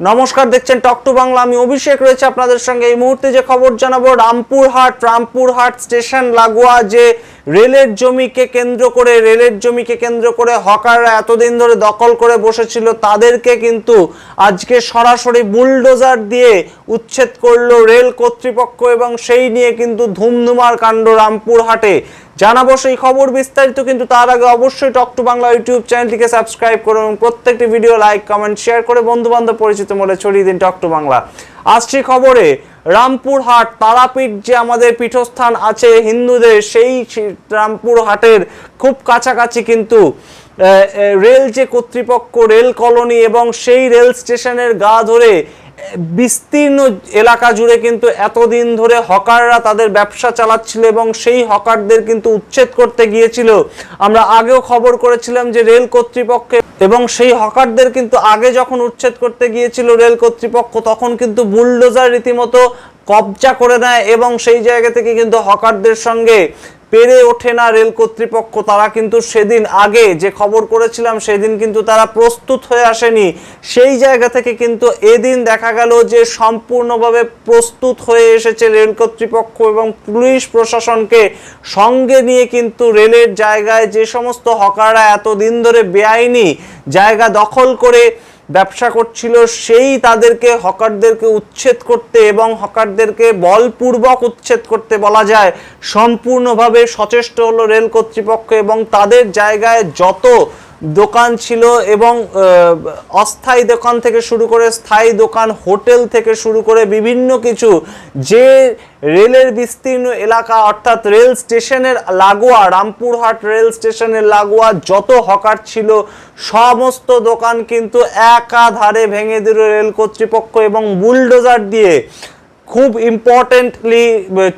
নমস্কার, দেখছেন টক টু বাংলা আমি অভিষেক রয়েছে আপনাদের সঙ্গে। এই মুহূর্তে যে খবর জানাব, রামপুরহাট রামপুরহাট স্টেশন, লাগোয়া যে রেলের জমিকে কেন্দ্র করে, রেলের জমিকে কেন্দ্র করে হকাররা এতদিন ধরে দখল করে বসেছিল, তাদেরকে কিন্তু আজকে সরাসরি বুলডোজার দিয়ে উচ্ছেদ করল রেল কর্তৃপক্ষ এবং সেই নিয়ে কিন্তু ধুমধুমার কাণ্ড রামপুরহাটে। জানাব সেই খবর বিস্তারিত, কিন্তু তার আগে অবশ্যই টক টু বাংলা ইউটিউব চ্যানেলটিকে সাবস্ক্রাইব করুন এবং প্রত্যেকটি ভিডিও লাইক, কমেন্ট, শেয়ার করে বন্ধু বান্ধব পরিচিত মনে ছড়িয়ে দিন টক টু বাংলা। আসছি খবরে রামপুরহাট, তারাপীঠ যে আমাদের পীঠস্থান আছে হিন্দুদের, সেই রামপুর রামপুরহাটের খুব কাছাকাছি কিন্তু রেল যে কর্তৃপক্ষ, রেল কলোনি এবং সেই রেল স্টেশনের গা ধরে বিস্তীর্ণ এলাকা জুড়ে কিন্তু এতদিন ধরে হকাররা তাদের ব্যবসা চালাচ্ছিল এবং সেই হকারদের কিন্তু উচ্ছেদ করতে গিয়েছিল। আমরা আগেও খবর করেছিলাম যে রেল কর্তৃপক্ষ এবং সেই হকারদের কিন্তু আগে যখন উচ্ছেদ করতে গিয়েছিল রেল কর্তৃপক্ষ, তখন কিন্তু বুলডোজার রীতিমতো কবজা করে নেয় এবং সেই জায়গা থেকে কিন্তু হকারদের সঙ্গে পেরে ওঠে না রেল কর্তৃপক্ষ, তারা কিন্তু সেদিন আগে যে খবর করেছিলাম, সেদিন কিন্তু তারা প্রস্তুত হয়ে আসেনি। সেই জায়গা থেকে কিন্তু এদিন দেখা গেল যে সম্পূর্ণভাবে প্রস্তুত হয়ে এসেছে রেল কর্তৃপক্ষ এবং পুলিশ প্রশাসনকে। সঙ্গে নিয়ে কিন্তু রেলের জায়গায় যে সমস্ত হকাররা এতদিন ধরে বেআইনি জায়গা দখল করে ব্যবসা করছিল, সেই তাদেরকে, হকারদেরকে উচ্ছেদ করতে এবং হকারদেরকে বলপূর্বক উচ্ছেদ করতে বলা যায়। সম্পূর্ণভাবে সচেষ্ট হলো রেল কর্তৃপক্ষ এবং তাদের জায়গায় যত দোকান ছিল এবং অস্থায়ী দোকান থেকে শুরু করে স্থায়ী দোকান, হোটেল থেকে শুরু করে বিভিন্ন কিছু, যে রেলের বিস্তীর্ণ এলাকা, অর্থাৎ রেল স্টেশনের লাগোয়া, রামপুরহাট রেল স্টেশনের লাগোয়া, যত হকার ছিল, সমস্ত দোকান কিন্তু একাধারে ভেঙে দিল রেল কর্তৃপক্ষ এবং বুলডোজার দিয়ে, খুব ইম্পর্টেন্টলি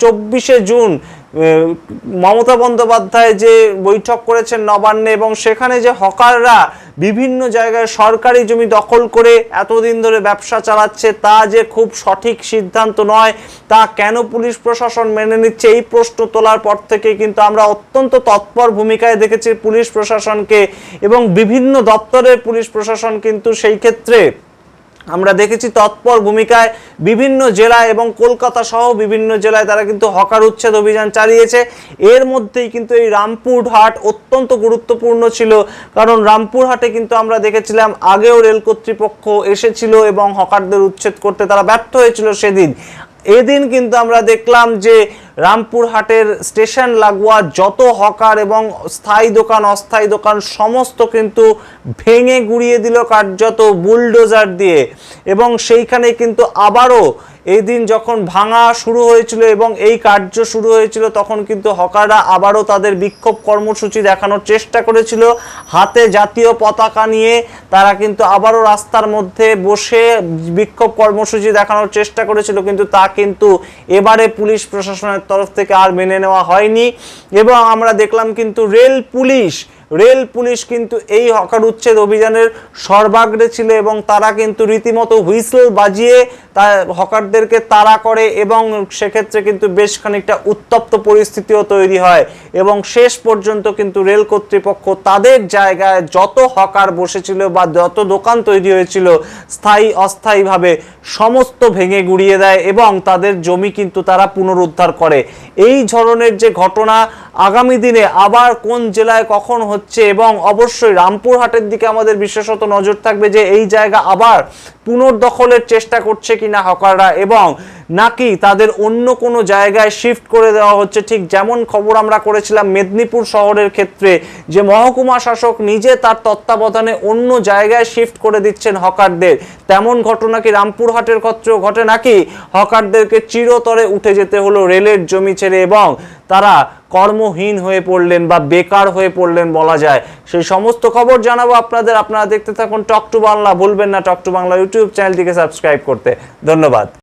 চব্বিশে জুন মমতা বন্দ্যোপাধ্যায় যে বৈঠক করেছেন নবান্নে এবং সেখানে যে হকাররা বিভিন্ন জায়গায় সরকারি জমি দখল করে এতদিন ধরে ব্যবসা চালাচ্ছে, তা যে খুব সঠিক সিদ্ধান্ত নয়, তা কেন পুলিশ প্রশাসন মেনে নিচ্ছে, এই প্রশ্ন তোলার পর থেকে কিন্তু আমরা অত্যন্ত তৎপর ভূমিকায় দেখেছি পুলিশ প্রশাসনকে এবং বিভিন্ন দপ্তরের পুলিশ প্রশাসন কিন্তু সেই ক্ষেত্রে আমরা দেখেছি তৎপর ভূমিকায় বিভিন্ন জেলায় এবং কলকাতা সহ বিভিন্ন জেলায় তারা কিন্তু হকার উচ্ছেদ অভিযান চালিয়েছে। এর মধ্যেই কিন্তু এই রামপুরহাট অত্যন্ত গুরুত্বপূর্ণ ছিল। কারণ রামপুরহাটে কিন্তু আমরা দেখেছিলাম আগেও রেল কর্তৃপক্ষ এসেছিল এবং হকারদের উচ্ছেদ করতে তারা ব্যর্থ হয়েছিল সেদিন। এদিন কিন্তু আমরা দেখলাম যে রামপুরহাটের স্টেশন লাগোয়া যত হকার এবং স্থায়ী দোকান, অস্থায়ী দোকান, সমস্ত কিন্তু ভেঙে গুড়িয়ে দিল কার্যত বুলডোজার দিয়ে। এবং সেইখানে কিন্তু আবারও এই দিন যখন ভাঙা শুরু হয়েছিল এবং এই কার্য শুরু হয়েছিল, তখন কিন্তু হকাররা আবারও তাদের বিক্ষোভ কর্মসূচি দেখানোর চেষ্টা করেছিল। হাতে জাতীয় পতাকা নিয়ে তারা কিন্তু আবারও রাস্তার মধ্যে বসে বিক্ষোভ কর্মসূচি দেখানোর চেষ্টা করেছিল, কিন্তু তা কিন্তু এবারে পুলিশ প্রশাসনের তরফ থেকে আর মেনে নেওয়া হয়নি। এবং আমরা দেখলাম কিন্তু রেল পুলিশ রেল পুলিশ কিন্তু এই হকার উচ্ছেদ অভিযানের সর্বাগ্রে ছিল এবং তারা কিন্তু রীতিমতো হুইসেল বাজিয়ে তা হকারদেরকে তাড়া করে এবং সেক্ষেত্রে কিন্তু বেশ খানিকটা উত্তপ্ত পরিস্থিতিও তৈরি হয় এবং শেষ পর্যন্ত কিন্তু রেল কর্তৃপক্ষ তাদের জায়গায় যত হকার বসেছিল বা যত দোকান তৈরি হয়েছিল স্থায়ী অস্থায়ীভাবে সমস্ত ভেঙে গুড়িয়ে দেয় এবং তাদের জমি কিন্তু তারা পুনরুদ্ধার করে। এই ধরনের যে ঘটনা আগামী দিনে আবার কোন জেলায় কখন হচ্ছে এবং অবশ্যই রামপুরহাটের দিকে আমাদের বিশেষত নজর থাকবে যে এই জায়গা আবার পুনর্দখলের চেষ্টা করছে কিনা হকাররা এবং নাকি তাদের অন্য কোনো জায়গায় শিফট করে দেওয়া হচ্ছে? ঠিক যেমন খবর আমরা করেছিলাম মেদিনীপুর শহরের ক্ষেত্রে যে মহকুমা শাসক নিজে তার তত্ত্বাবধানে অন্য জায়গায় শিফট করে দিচ্ছেন হকারদের। তেমন ঘটনা কি রামপুরহাটের ক্ষেত্রেও ঘটে নাকি? হকারদেরকে চিরতরে উঠে যেতে হলো রেলের জমি ছেড়ে এবং তারা কর্মহীন হয়ে পড়লেন বা বেকার হয়ে পড়লেন বলা যায়। সেই সমস্ত খবর জানাব আপনাদের। আপনারা দেখতে থাকুন টক টু বাংলা। ভুলবেন না টক টু বাংলা ইউটিউব চ্যানেলটিকে সাবস্ক্রাইব করতে। ধন্যবাদ।